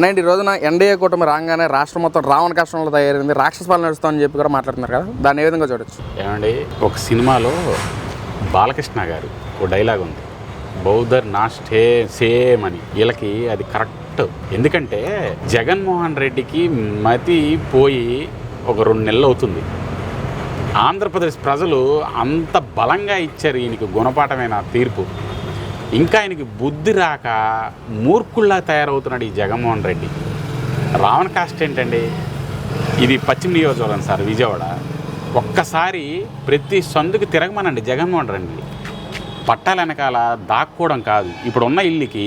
అనేటి రోజున ఎన్డీఏ కూటమి రాగానే రాష్ట్రం మొత్తం రావణ కష్టంలో తయారైంది రాక్షస పాలన నడుస్తామని చెప్పి కూడా మాట్లాడుతున్నారు కదా దాన్ని ఏ విధంగా చూడొచ్చు? ఏమండి ఒక సినిమాలో బాలకృష్ణ గారు ఒక డైలాగ్ ఉంది బౌద్ధర్ నా స్టే సేమ్ అని. వీళ్ళకి అది కరెక్ట్. ఎందుకంటే జగన్మోహన్ రెడ్డికి మతి పోయి ఒక రెండు నెలలు అవుతుంది. ఆంధ్రప్రదేశ్ ప్రజలు అంత బలంగా ఇచ్చారు ఈయనకి గుణపాఠమైన తీర్పు. ఇంకా ఆయనకి బుద్ధి రాక మూర్ఖుల్లా తయారవుతున్నాడు ఈ జగన్మోహన్ రెడ్డి. రావణ కాస్ట్ ఏంటండి? ఇది పశ్చిమ నియోజకవర్గం సార్ విజయవాడ. ఒక్కసారి ప్రతి సందుకి తిరగమనండి జగన్మోహన్ రెడ్డి పట్టాల వెనకాల దాక్కోవడం కాదు. ఇప్పుడు ఉన్న ఇల్లుకి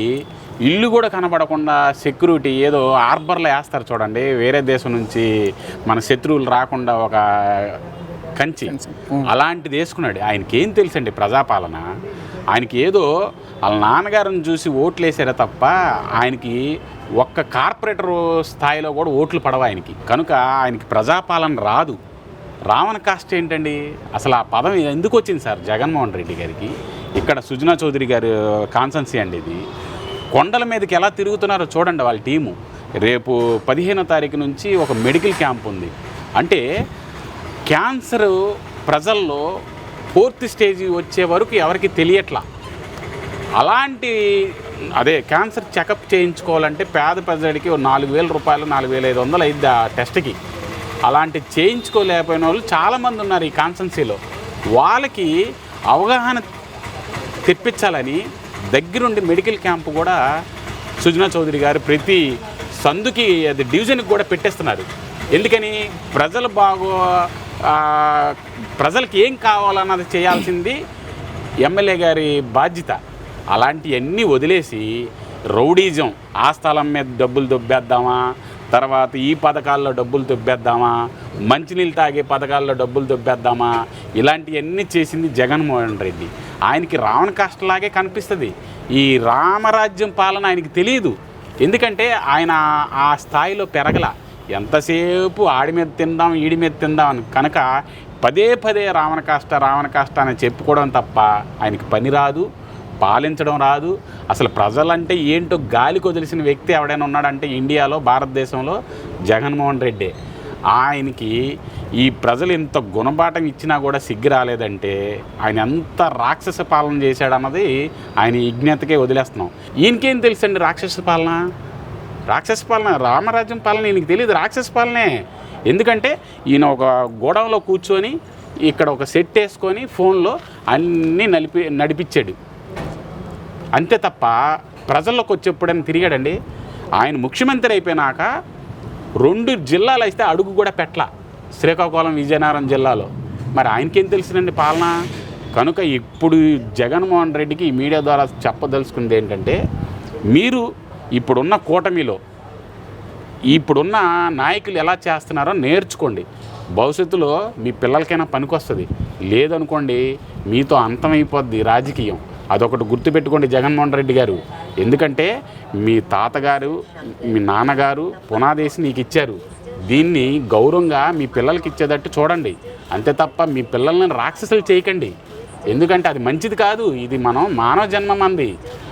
ఇల్లు కూడా కనబడకుండా సెక్యూరిటీ ఏదో ఆర్బర్లో వేస్తారు చూడండి. వేరే దేశం నుంచి మన శత్రువులు రాకుండా ఒక కంచి. అలాంటిది వేసుకున్నాడు. ఆయనకి ఏం తెలుసండి ప్రజాపాలన? ఆయనకి ఏదో వాళ్ళ నాన్నగారిని చూసి ఓట్లు వేసారే తప్ప ఆయనకి ఒక్క కార్పొరేటర్ స్థాయిలో కూడా ఓట్లు పడవు ఆయనకి. కనుక ఆయనకి ప్రజాపాలన రాదు. రావణ కాస్ట్ ఏంటండి? అసలు ఆ పదం ఎందుకు వచ్చింది సార్ జగన్మోహన్ రెడ్డి గారికి? ఇక్కడ సుజనా చౌదరి గారి కాన్సన్సీ అండి ఇది. కొండల మీదకి ఎలా తిరుగుతున్నారో చూడండి వాళ్ళ టీము. రేపు పదిహేనో తారీఖు నుంచి ఒక మెడికల్ క్యాంప్ ఉంది. అంటే క్యాన్సర్ ప్రజల్లో ఫోర్త్ స్టేజ్ వచ్చే వరకు ఎవరికి తెలియట్లా? అలాంటి అదే క్యాన్సర్ చెకప్ చేయించుకోవాలంటే పేద ప్రజలకి నాలుగు వేల రూపాయలు నాలుగు వేల ఐదు వందలు అయింది ఆ టెస్ట్కి. అలాంటి చేయించుకోలేకపోయిన వాళ్ళు చాలామంది ఉన్నారు ఈ కాన్సన్సీలో వాళ్ళకి అవగాహన తెప్పించాలని దగ్గరుండి మెడికల్ క్యాంపు కూడా సుజనా చౌదరి గారు ప్రతి సందుకి అది డివిజన్కి కూడా పెట్టేస్తున్నారు. ఎందుకని? ప్రజలు బాగో ప్రజలకి ఏం కావాలన్నది చేయాల్సింది ఎమ్మెల్యే గారి బాధ్యత. అలాంటివన్నీ వదిలేసి రౌడీజం ఆ స్థలం మీద డబ్బులు దొబ్బేద్దామా తర్వాత ఈ పథకాల్లో డబ్బులు దొబ్బేద్దామా మంచినీళ్ళు తాగే పథకాల్లో డబ్బులు దొబ్బేద్దామా ఇలాంటివన్నీ చేసింది జగన్మోహన్ రెడ్డి. ఆయనకి రావణ కష్టలాగే కనిపిస్తుంది. ఈ రామరాజ్యం పాలన ఆయనకి తెలియదు. ఎందుకంటే ఆయన ఆ స్థాయిలో పెరగల. ఎంతసేపు ఆడి మీద తిందాం ఈడి మీద తిందాం అని కనుక పదే పదే రావణ కాష్ట రావణ కాష్ట అని చెప్పుకోవడం తప్ప ఆయనకి పని రాదు పాలించడం రాదు. అసలు ప్రజలంటే ఏంటో గాలికి వదిలిసిన వ్యక్తి ఎవడైనా ఉన్నాడంటే ఇండియాలో భారతదేశంలో జగన్మోహన్ రెడ్డి. ఆయనకి ఈ ప్రజలు ఇంత గుణపాఠం ఇచ్చినా కూడా సిగ్గు రాలేదంటే ఆయన ఎంత రాక్షస పాలన చేశాడన్నది ఆయన యజ్ఞతకే వదిలేస్తున్నాం. ఈయనకేం తెలుసండి రాక్షస పాలన? రాక్షస పాలన రామరాజ్యం పాలన ఈయనకి తెలియదు రాక్షస పాలనే. ఎందుకంటే ఈయన ఒక గోడౌన్లో కూర్చొని ఇక్కడ ఒక సెట్ వేసుకొని ఫోన్లో అన్నీ నడిపి నడిపించాడు. అంతే తప్ప ప్రజల్లోకి వచ్చేప్పుడైనా తిరిగాడండి. ఆయన ముఖ్యమంత్రి అయిపోయినాక రెండు జిల్లాలు అయితే అడుగు కూడా పెట్టల. శ్రీకాకుళం విజయనగరం జిల్లాలో. మరి ఆయనకేం తెలిసిందండి పాలన? కనుక ఇప్పుడు జగన్మోహన్ రెడ్డికి ఈ మీడియా ద్వారా చెప్పదలుచుకుంది ఏంటంటే మీరు ఇప్పుడున్న కూటమిలో ఇప్పుడున్న నాయకులు ఎలా చేస్తున్నారో నేర్చుకోండి. భవిష్యత్తులో మీ పిల్లలకైనా పనికొస్తుంది. లేదనుకోండి మీతో అంతమైపోద్ది రాజకీయం. అదొకటి గుర్తుపెట్టుకోండి జగన్మోహన్ రెడ్డి గారు. ఎందుకంటే మీ తాతగారు మీ నాన్నగారు పునాదేసి నీకు ఇచ్చారు దీన్ని గౌరవంగా మీ పిల్లలకి ఇచ్చేటట్టు చూడండి. అంతే తప్ప మీ పిల్లల్ని రాక్షసులు చేయకండి. ఎందుకంటే అది మంచిది కాదు ఇది మనం మానవ జన్మ మంది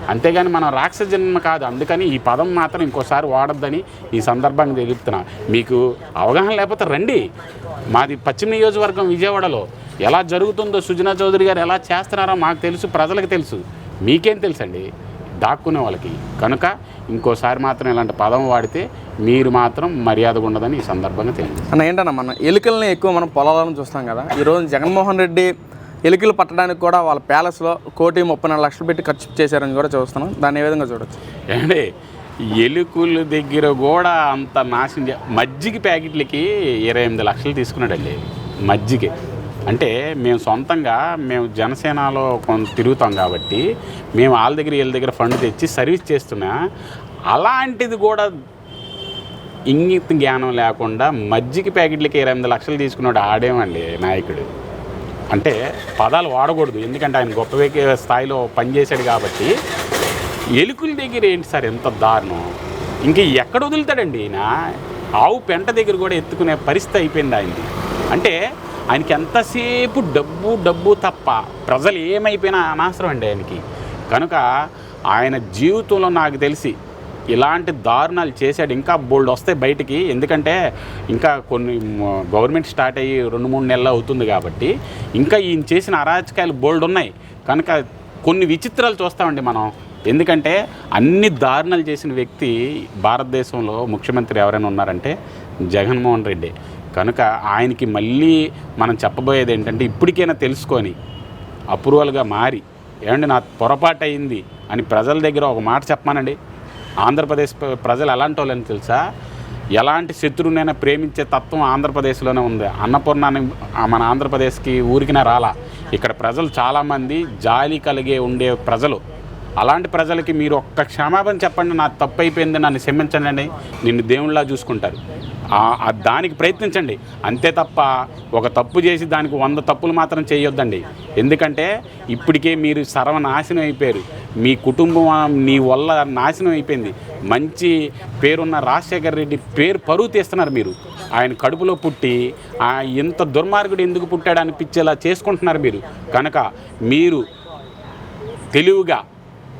అంతేగాని మనం రాక్షస జన్మ కాదు అందుకని ఈ పదం మాత్రం ఇంకోసారి వాడద్దని ఈ సందర్భంగా తెలుపుతున్నా మీకు అవగాహన లేకపోతే రండి. మాది పశ్చిమ నియోజకవర్గం విజయవాడలో. ఎలా జరుగుతుందో సుజనా చౌదరి గారు ఎలా చేస్తున్నారో మాకు తెలుసు ప్రజలకు తెలుసు. మీకేం తెలుసండి? దాక్కునే వాళ్ళకి. కనుక ఇంకోసారి మాత్రం ఇలాంటి పదం వాడితే మీరు మాత్రం మర్యాదగా ఉండదని ఈ సందర్భంగా తెలియదు అన్న ఏంటన్నా మనం ఎలుకల్ని ఎక్కువ మనం పొలాలను చూస్తాం కదా. ఈరోజు జగన్మోహన్ రెడ్డి ఎలుకలు పట్టడానికి కూడా వాళ్ళ ప్యాలెస్లో కోటి ముప్పై నాలుగు లక్షలు పెట్టి ఖర్చు చేశారని కూడా చూస్తున్నాం. దాన్ని ఏ విధంగా చూడొచ్చు? ఏమండి ఎలుకల దగ్గర కూడా అంత నాశనం మజ్జిగ ప్యాకెట్లకి ఇరవై ఎనిమిది లక్షలు తీసుకున్నాడండి మజ్జిగ. అంటే మేము సొంతంగా మేము జనసేనలో కొంత తిరుగుతాం కాబట్టి మేము వాళ్ళ దగ్గర వీళ్ళ దగ్గర ఫండ్ తెచ్చి సర్వీస్ చేస్తున్నా అలాంటిది కూడా ఇంగిత జ్ఞానం లేకుండా మజ్జిగ ప్యాకెట్లకి ఇరవై ఎనిమిది లక్షలు తీసుకున్నాడు ఆడేమండి నాయకుడు. అంటే పదాలు వాడకూడదు. ఎందుకంటే ఆయన గొప్ప వ్యక్తి స్థాయిలో పనిచేశాడు కాబట్టి. ఎలుకల దగ్గర ఏంటి సార్ ఎంత దారుణం? ఇంక ఎక్కడ వదులుతాడండి ఈయన? ఆవు పెంట దగ్గర కూడా ఎత్తుకునే పరిస్థితి అయిపోయింది ఆయనది. అంటే ఆయనకి ఎంతసేపు డబ్బు డబ్బు తప్ప ప్రజలు ఏమైపోయినా అనవసరం అండి ఆయనకి. కనుక ఆయన జీవితంలో నాకు తెలిసి ఇలాంటి దారుణాలు చేశాడు. ఇంకా బోల్డ్ వస్తాయి బయటికి. ఎందుకంటే ఇంకా కొన్ని గవర్నమెంట్ స్టార్ట్ అయ్యి రెండు మూడు నెలలు అవుతుంది కాబట్టి ఇంకా ఈయన చేసిన అరాచకాయలు బోల్డ్ ఉన్నాయి. కనుక కొన్ని విచిత్రాలు చూస్తామండి మనం. ఎందుకంటే అన్ని దారుణాలు చేసిన వ్యక్తి భారతదేశంలో ముఖ్యమంత్రి ఎవరైనా ఉన్నారంటే జగన్మోహన్ రెడ్డి. కనుక ఆయనకి మళ్ళీ మనం చెప్పబోయేది ఏంటంటే ఇప్పటికైనా తెలుసుకొని అప్రూవల్గా మారి ఏమండి నా పొరపాటు అయింది అని ప్రజల దగ్గర ఒక మాట చెప్పమానండి. ఆంధ్రప్రదేశ్ ప్రజలు ఎలాంటి వాళ్ళని తెలుసా? ఎలాంటి శత్రువునైనా ప్రేమించే తత్వం ఆంధ్రప్రదేశ్లోనే ఉంది. అన్నపూర్ణాన్ని మన ఆంధ్రప్రదేశ్కి ఊరికినే రాలా. ఇక్కడ ప్రజలు చాలామంది జాలి కలిగే ఉండే ప్రజలు. అలాంటి ప్రజలకి మీరు ఒక్క క్షమాపణ చెప్పండి నా తప్పు అయిపోయింది నన్ను క్షమించండి నిన్ను దేవుళ్ళలా చూసుకుంటారు. దానికి ప్రయత్నించండి. అంతే తప్ప ఒక తప్పు చేసి దానికి వంద తప్పులు మాత్రం చేయొద్దండి. ఎందుకంటే ఇప్పటికే మీరు సర్వనాశనం అయిపోయారు. మీ కుటుంబం నీ మీ వల్ల నాశనం అయిపోయింది. మంచి పేరున్న రాజశేఖర్ రెడ్డి పేరు పరువు తీస్తున్నారు మీరు. ఆయన కడుపులో పుట్టి ఆ ఇంత దుర్మార్గుడు ఎందుకు పుట్టాడు అనిపించేలా చేసుకుంటున్నారు మీరు. కనుక మీరు తెలివిగా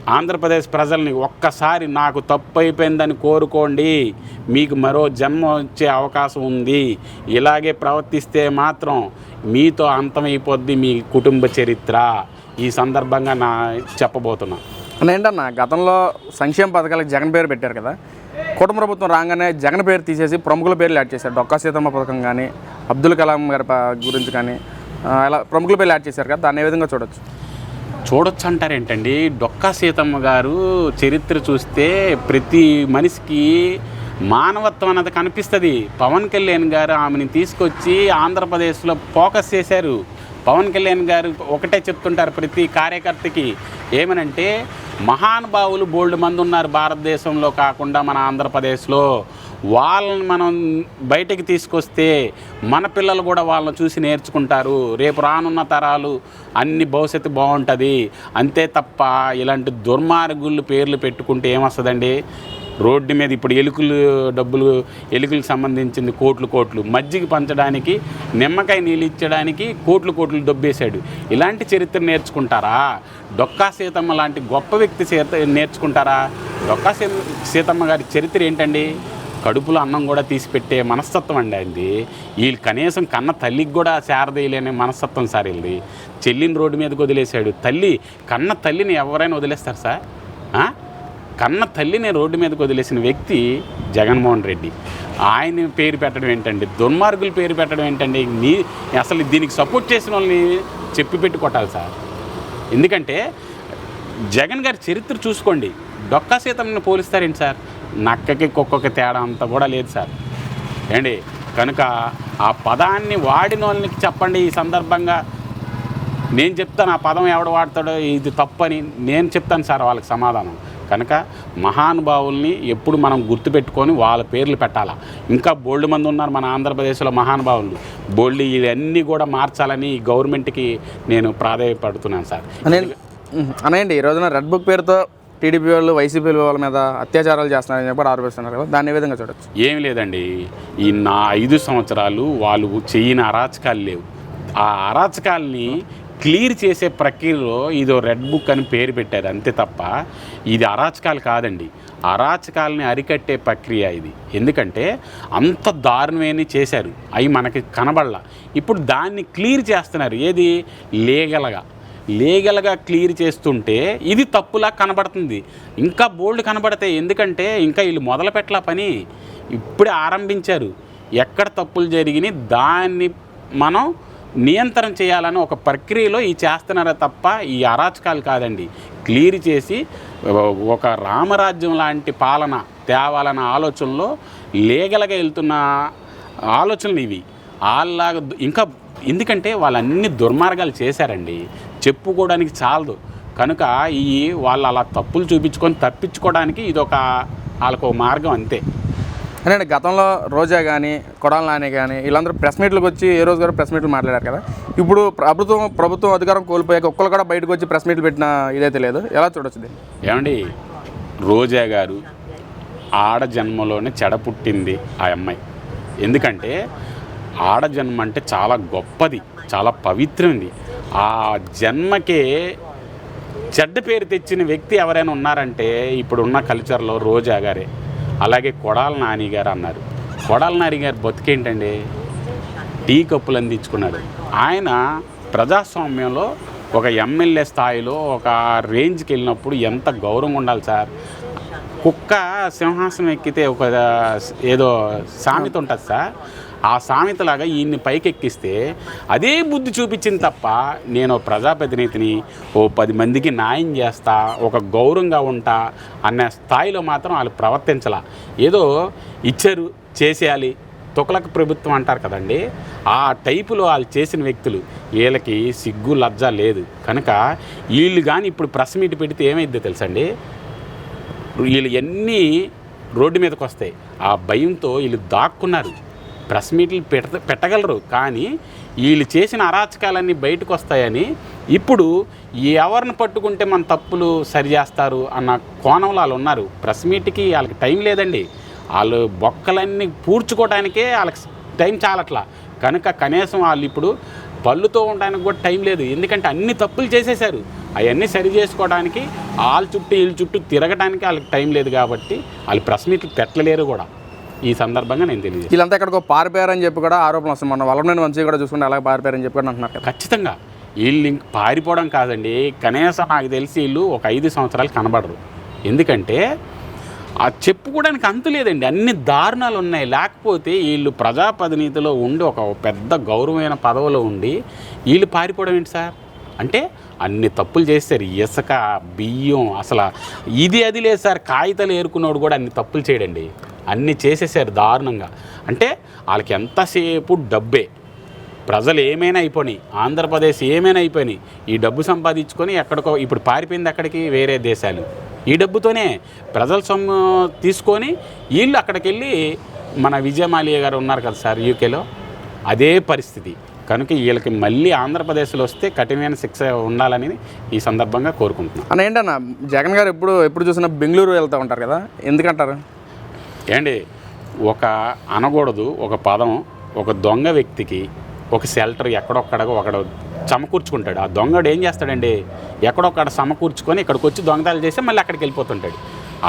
ఆంధ్రప్రదేశ్ ప్రజల్ని ఒక్కసారి నాకు తప్పు అయిపోయిందని కోరుకోండి. మీకు మరో జన్మ వచ్చే అవకాశం ఉంది. ఇలాగే ప్రవర్తిస్తే మాత్రం మీతో అంతమైపోద్ది మీ కుటుంబ చరిత్ర. ఈ సందర్భంగా నా చెప్పబోతున్నా. ఏంటన్నా గతంలో సంక్షేమ పథకాలకు జగన్ పేరు పెట్టారు కదా? కుటుంబ ప్రభుత్వం రాగానే జగన్ పేరు తీసేసి ప్రముఖుల పేర్లు యాడ్ చేశారు. డొక్కా సీతమ్మ పథకం కానీ అబ్దుల్ కలాం గారి గురించి కానీ అలా ప్రముఖుల పేర్లు యాడ్ చేశారు కదా? దాన్ని ఏ విధంగా చూడొచ్చు? చూడొచ్చు అంటారేంటండి డొక్కా సీతమ్మ గారు చరిత్ర చూస్తే ప్రతి మనిషికి మానవత్వం అన్నది కనిపిస్తుంది. పవన్ కళ్యాణ్ గారు ఆమెని తీసుకొచ్చి ఆంధ్రప్రదేశ్లో ఫోకస్ చేశారు. పవన్ కళ్యాణ్ గారు ఒకటే చెప్తుంటారు ప్రతి కార్యకర్తకి ఏమనంటే మహానుభావులు బోల్డ్ మంది ఉన్నారు భారతదేశంలో కాకుండా మన ఆంధ్రప్రదేశ్లో. వాళ్ళని మనం బయటకి తీసుకొస్తే మన పిల్లలు కూడా వాళ్ళని చూసి నేర్చుకుంటారు. రేపు రానున్న తరాలు అన్ని భవిష్యత్తు బాగుంటుంది అంతే తప్ప ఇలాంటి దుర్మార్గులు పేర్లు పెట్టుకుంటే ఏమొస్తుందండి? రోడ్డు మీద ఇప్పుడు ఎలుకలు డబ్బులు ఎలుకలకు సంబంధించింది కోట్లు కోట్లు మజ్జిగ పంచడానికి నిమ్మకాయ నీళ్ళు ఇచ్చడానికి కోట్లు కోట్లు దొబ్బేశాడు. ఇలాంటి చరిత్ర నేర్చుకుంటారా? డొక్కా సీతమ్మ లాంటి గొప్ప వ్యక్తి సీత నేర్చుకుంటారా? డొక్కా సీ సీతమ్మ గారి చరిత్ర ఏంటండి? కడుపులో అన్నం కూడా తీసి పెట్టే మనస్తత్వం అండి అయింది వీళ్ళు కనీసం కన్న తల్లికి కూడా శారదీయలేని మనస్తత్వం సార్ వీళ్ళది చెల్లిని రోడ్డు మీదకి వదిలేశాడు. తల్లి కన్న తల్లిని ఎవరైనా వదిలేస్తారు సార్? కన్న తల్లిని రోడ్డు మీదకి వదిలేసిన వ్యక్తి జగన్మోహన్ రెడ్డి. ఆయన పేరు పెట్టడం ఏంటండి? దుర్మార్గులు పేరు పెట్టడం ఏంటండి? నీ అసలు దీనికి సపోర్ట్ చేసిన వాళ్ళని చెప్పి పెట్టుకోటాలి సార్. ఎందుకంటే జగన్ గారి చరిత్ర చూసుకోండి. డొక్కా సీతమ్మని పోలిస్తారేంటి సార్? నక్కకి కుక్కకి తేడా అంత కూడా లేదు సార్. ఏండి? కనుక ఆ పదాన్ని వాడిన వాళ్ళకి చెప్పండి ఈ సందర్భంగా. నేను చెప్తాను ఆ పదం ఎవడు వాడతాడో ఇది తప్పని నేను చెప్తాను సార్ వాళ్ళకి సమాధానం. కనుక మహానుభావుల్ని ఎప్పుడు మనం గుర్తుపెట్టుకొని వాళ్ళ పేర్లు పెట్టాలా. ఇంకా బోల్డ్ మంది ఉన్నారు మన ఆంధ్రప్రదేశ్లో మహానుభావులు బోల్డ్ ఇవన్నీ కూడా మార్చాలని గవర్నమెంట్కి నేను ప్రాధాన్యపడుతున్నాను సార్. అనే అనేయండి ఈ రోజున రెడ్ బుక్ పేరుతో టీడీపీ వాళ్ళు వైసీపీ వాళ్ళ మీద అత్యాచారాలు చేస్తున్నారని చెప్పి ఆరోపిస్తున్నారు కదా దాన్ని విధంగా చూడొచ్చు? ఏం లేదండి. ఈ నా ఐదు సంవత్సరాలు వాళ్ళు చేయని అరాచకాలు లేవు. ఆ అరాచకాల్ని క్లియర్ చేసే ప్రక్రియలో ఇదో రెడ్ బుక్ అని పేరు పెట్టారు అంతే తప్ప ఇది అరాచకాలు కాదండి. అరాచకాలని అరికట్టే ప్రక్రియ ఇది. ఎందుకంటే అంత దారుణమైన చేశారు. అవి మనకి కనబడలా. ఇప్పుడు దాన్ని క్లియర్ చేస్తున్నారు. ఏది? లీగల్గా. లీగల్గా క్లియర్ చేస్తుంటే ఇది తప్పులా కనబడుతుంది. ఇంకా బోల్డ్ కనబడతాయి. ఎందుకంటే ఇంకా వీళ్ళు మొదలు పెట్టలా పని. ఇప్పుడే ఆరంభించారు. ఎక్కడ తప్పులు జరిగినాయి? దాన్ని మనం నియంత్రణ చేయాలని ఒక ప్రక్రియలో ఈ చేస్తున్నారే తప్ప ఈ అరాచకాలు కాదండి. క్లియర్ చేసి ఒక రామరాజ్యం లాంటి పాలన తేవాలన్న ఆలోచనలో లీగల్గా వెళ్తున్న ఆలోచనలు ఇవి. వాళ్ళలాగా ఇంకా ఎందుకంటే వాళ్ళన్ని దుర్మార్గాలు చేశారండి. చెప్పుకోవడానికి చాలదు. కనుక ఈ వాళ్ళు అలా తప్పులు చూపించుకొని తప్పించుకోవడానికి ఇదొక వాళ్ళకు మార్గం అంతే. అంటే గతంలో రోజా కానీ కొడాల నాని కానీ వీళ్ళందరూ ప్రెస్ మీట్లకు వచ్చి ఏ రోజు గారు ప్రెస్ మీట్లు మాట్లాడారు కదా? ఇప్పుడు ప్రభుత్వం ప్రభుత్వం అధికారం కోల్పోయాక ఒక్కరు కూడా బయటకు వచ్చి ప్రెస్ మీట్లు పెట్టిన ఇదైతే లేదు. ఎలా చూడొచ్చు ఏమండి? రోజా గారు ఆడ జన్మలోనే చెడ పుట్టింది ఆ అమ్మాయి. ఎందుకంటే ఆడ జన్మ అంటే చాలా గొప్పది చాలా పవిత్రమైంది. ఆ జన్మకే చెడ్డ పేరు తెచ్చిన వ్యక్తి ఎవరైనా ఉన్నారంటే ఇప్పుడున్న కల్చర్లో రోజా గారే. అలాగే కొడాల నాని గారు అన్నారు. కొడాల నాని గారు బతికేంటండి? టీ కప్పులు అందించుకున్నాడు ఆయన ప్రజాస్వామ్యంలో ఒక ఎమ్మెల్యే స్థాయిలో ఒక రేంజ్కి వెళ్ళినప్పుడు ఎంత గౌరవం ఉండాలి సార్? కుక్క సింహాసనం ఎక్కితే ఒక ఏదో సామెత ఉంటుంది సార్. ఆ సామెతలాగా ఈయన్ని పైకెక్కిస్తే అదే బుద్ధి చూపించింది తప్ప నేను ప్రజాప్రతినిధిని ఓ పది మందికి న్యాయం చేస్తా ఒక గౌరవంగా ఉంటా అన్న స్థాయిలో మాత్రం వాళ్ళు ప్రవర్తించాల. ఏదో ఇచ్చారు చేసేయాలి తుకలక ప్రభుత్వం అంటారు కదండి ఆ టైపులో వాళ్ళు చేసిన వ్యక్తులు వీళ్ళకి సిగ్గు లజ్జ లేదు. కనుక వీళ్ళు కానీ ఇప్పుడు ప్రెస్ మీట్ పెడితే ఏమైద్దో తెలుసండి? వీళ్ళు ఎన్ని రోడ్డు మీదకి వస్తాయి ఆ భయంతో వీళ్ళు దాక్కున్నారు. ప్రెస్ మీట్లు పెట్ట పెట్టగలరు. కానీ వీళ్ళు చేసిన అరాచకాలన్నీ బయటకు వస్తాయని ఇప్పుడు ఎవరిని పట్టుకుంటే మన తప్పులు సరిచేస్తారు అన్న కోణంలో వాళ్ళు ఉన్నారు. ప్రెస్ మీట్కి వాళ్ళకి టైం లేదండి. వాళ్ళు బొక్కలన్నీ పూడ్చుకోవడానికే వాళ్ళకి టైం చాలట్లా. కనుక కనీసం వాళ్ళు ఇప్పుడు పళ్ళుతో ఉండడానికి కూడా టైం లేదు. ఎందుకంటే అన్ని తప్పులు చేసేశారు. అవన్నీ సరి చేసుకోవడానికి వాళ్ళ చుట్టూ వీళ్ళ చుట్టూ తిరగడానికి వాళ్ళకి టైం లేదు కాబట్టి వాళ్ళు ప్రెస్ మీట్లు పెట్టలేరు కూడా. ఈ సందర్భంగా నేను తెలియజేస్తాను వీళ్ళంతా ఎక్కడికో పారిపోయారని చెప్పి కూడా ఆరోపణలు వస్తాయి మన వల్లనే మంచిగా కూడా చూసుకుంటే అలాగే పారిపోయారని చెప్పి కూడా అంటున్నారు ఖచ్చితంగా. వీళ్ళు ఇంక పారిపోవడం కాదండి. కనీసం నాకు తెలిసి వీళ్ళు ఒక ఐదు సంవత్సరాలు కనబడరు. ఎందుకంటే ఆ చెప్పుకోవడానికి అంతు లేదండి. అన్ని దారుణాలు ఉన్నాయి. లేకపోతే వీళ్ళు ప్రజాప్రతినిధిలో ఉండి ఒక పెద్ద గౌరవమైన పదవిలో ఉండి వీళ్ళు పారిపోవడం ఏంటి సార్? అంటే అన్ని తప్పులు చేస్తారు ఇసుక బియ్యం అసలు ఇది అది లేదు సార్. కాగితాలు ఏరుకున్నోడు కూడా అన్ని తప్పులు చేయడండి. అన్ని చేసేసారు దారుణంగా. అంటే వాళ్ళకి ఎంతసేపు డబ్బే. ప్రజలు ఏమైనా అయిపోయినాయి. ఆంధ్రప్రదేశ్ ఏమైనా అయిపోయినాయి. ఈ డబ్బు సంపాదించుకొని ఎక్కడికో ఇప్పుడు పారిపోయింది అక్కడికి వేరే దేశాలు. ఈ డబ్బుతోనే ప్రజల సొమ్ము తీసుకొని వీళ్ళు అక్కడికి వెళ్ళి మన విజయమాలియ గారు ఉన్నారు కదా సార్ యూకేలో. అదే పరిస్థితి. కనుక వీళ్ళకి మళ్ళీ ఆంధ్రప్రదేశ్లో వస్తే కఠినమైన శిక్ష ఉండాలని ఈ సందర్భంగా కోరుకుంటున్నాను అన్న ఏంటన్నా జగన్ గారు ఎప్పుడు ఎప్పుడు చూసినా బెంగళూరు వెళ్తూ ఉంటారు కదా? ఎందుకంటారు? ఏమండి ఒక అనకూడదు ఒక పదం ఒక దొంగ వ్యక్తికి ఒక షెల్టర్ ఎక్కడొక్కడ ఒకడు సమకూర్చుకుంటాడు. ఆ దొంగడు ఏం చేస్తాడండి? ఎక్కడొక్కడ సమకూర్చుకొని ఇక్కడికి వచ్చి దొంగతాలు చేస్తే మళ్ళీ అక్కడికి వెళ్ళిపోతుంటాడు.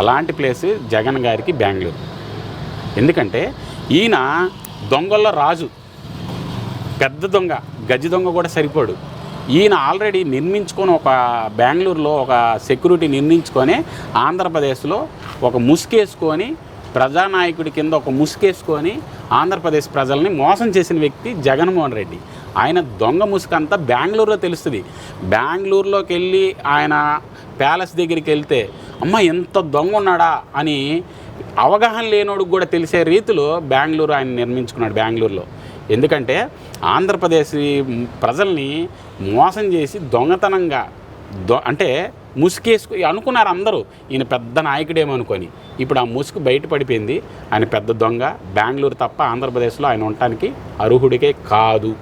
అలాంటి ప్లేస్ జగన్ గారికి బెంగళూరు. ఎందుకంటే ఈయన దొంగల్లో రాజు. పెద్ద దొంగ గజి దొంగ కూడా సరిపోడు. ఈయన ఆల్రెడీ నిర్మించుకొని ఒక బెంగళూరులో ఒక సెక్యూరిటీ నిర్మించుకొని ఆంధ్రప్రదేశ్లో ఒక ముసుకేసుకొని ప్రజానాయకుడి కింద ఒక ముసుకేసుకొని ఆంధ్రప్రదేశ్ ప్రజల్ని మోసం చేసిన వ్యక్తి జగన్మోహన్ రెడ్డి. ఆయన దొంగ ముసుకంతా బెంగళూరులో తెలుస్తుంది. బెంగళూరులోకి వెళ్ళి ఆయన ప్యాలెస్ దగ్గరికి వెళ్తే అమ్మ ఎంత దొంగ ఉన్నాడా? అని అవగాహన లేనోడికి కూడా తెలిసే రీతిలో బెంగళూరు ఆయన నిర్మించుకున్నాడు బెంగళూరులో. ఎందుకంటే ఆంధ్రప్రదేశ్ ప్రజల్ని మోసం చేసి దొంగతనంగా దొ అంటే ముసుకేసుకు అనుకున్నారు అందరూ ఈయన పెద్ద నాయకుడేమో అనుకొని. ఇప్పుడు ఆ ముసుగు బయటపడిపోయింది ఆయన పెద్ద దొంగ బెంగళూరు తప్ప ఆంధ్రప్రదేశ్లో ఆయన ఉండటానికి అర్హుడికే కాదు.